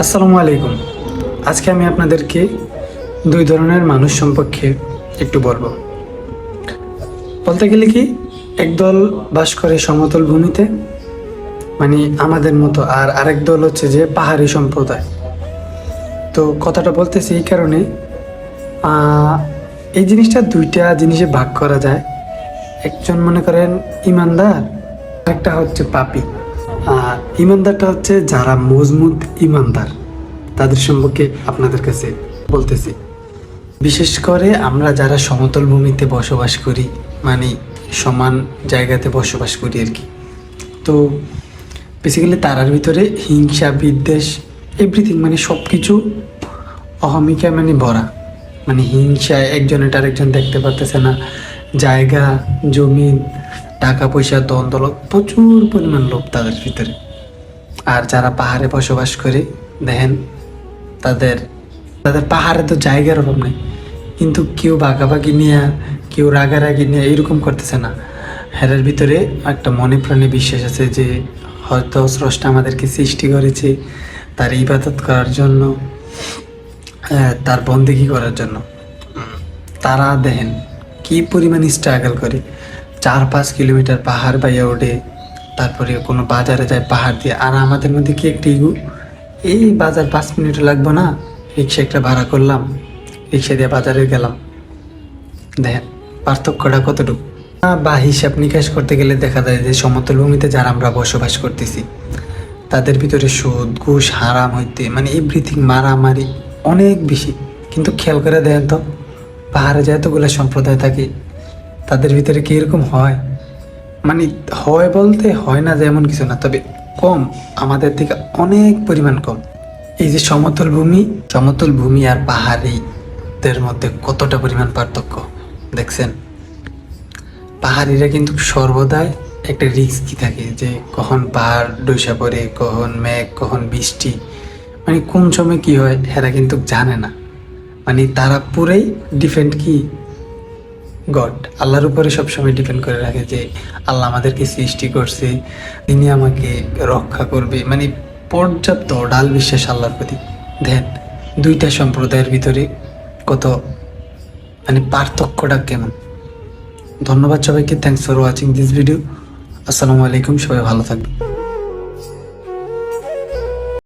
আসসালামু আলাইকুম। আজকে আমি আপনাদেরকে দুই ধরনের মানুষ সম্পর্কে একটু বলব। বলতে গেলে কি, একদল বাস করে সমতল ভূমিতে মানে আমাদের মতো, আর আরেক দল হচ্ছে যে পাহাড়ি সম্প্রদায়। তো কথাটা বলতেছি এই কারণে এই জিনিসটা দুইটা জিনিসে ভাগ করা যায়। একজন মনে করেন ইমানদার একটা হচ্ছে পাপি। ইমানদারটা হচ্ছে যারা মজবুত ইমানদার, তাদের সম্পর্কে আপনাদের কাছে বলতেছি। বিশেষ করে আমরা যারা সমতল ভূমিতে বসবাস করি মানে সমান জায়গাতে বসবাস করি আর কি। তো বেসিক্যালি তারার ভিতরে হিংসা, বিদ্বেষ এভরিথিং মানে সব কিছু অহমিকা মানে ভরা। মানে হিংসায় একজনের আরেকজন দেখতে পারতেছে না, জায়গা, জমি টাকা পয়সা দলত প্রচুর পরিমাণ লোভ তাদের ভিতরে। আর যারা পাহাড়ে বসবাস করে, দেখেন, তাদের তাদের পাহাড়ে তো জায়গার অভাব নেই। কিন্তু কেউ বাঘাবাগি নিয়ে, কেউ রাগারাগি নিয়ে এরকম করতেছে না। হেরার ভিতরে একটা মনে প্রাণে বিশ্বাস আছে যে, হয়তো স্রষ্টা আমাদেরকে সৃষ্টি করেছে তার ইবাদত করার জন্য তার বন্দেগি করার জন্য। তারা দেখেন কি পরিমাণ স্ট্রাগল করে। চার পাঁচ কিলোমিটার পাহাড় বাইয়া ওঠে। তারপরে কোনো বাজারে যায় পাহাড় দিয়ে। আর আমাদের মধ্যে কি একটি ইগু? এই বাজার পাঁচ মিনিট লাগবে না? রিক্সা একটা ভাড়া করলাম। রিক্সা দিয়ে বাজারে গেলাম। দেখেন, পার্থক্যটা কতটুকু? বা হিসাব নিকাশ করতে গেলে দেখা যায় যে সমতল ভূমিতে যারা আমরা বসবাস করতেছি, তাদের ভিতরে সুদ, ঘুষ, হারাম হইতে মানে এভরিথিং মারামারি অনেক বেশি। কিন্তু খেয়াল করে দেখেন তো, পাহাড়ে যে এতগুলো সম্প্রদায় থাকে তাদের ভিতরে কি এরকম হয়? মানে হয় বলতে হয় না যে এমন কিছু না, তবে কম, আমাদের থেকে অনেক পরিমাণ কম। এই যে সমতল ভূমি সমতল ভূমি আর পাহাড়িদের মধ্যে কতটা পরিমাণ পার্থক্য, দেখছেন? পাহাড়িরা কিন্তু সর্বদাই একটা রিস্কি থাকে, যে কখন পাহাড় ডৈসা পড়ে, কখন মেঘ, কখন বৃষ্টি। মানে কোন সময় কি হয়, এরা কিন্তু জানে না। মানে তারা পুরাই ডিপেন্ড কি গড আল্লাহর উপরে সবসময় ডিপেন্ড করে রাখে যে আল্লাহ আমাদেরকে সৃষ্টি করছে, তিনি আমাকে রক্ষা করবে। মানে পর্যাপ্ত ডাল বিশ্বাস আল্লাহর প্রতি। দেন দুইটা সম্প্রদায়ের ভিতরে কত মানে পার্থক্যটা কেমন? ধন্যবাদ সবাইকে thanks for watching this video আসসালামু আলাইকুম, সবাই ভালো থাকবেন।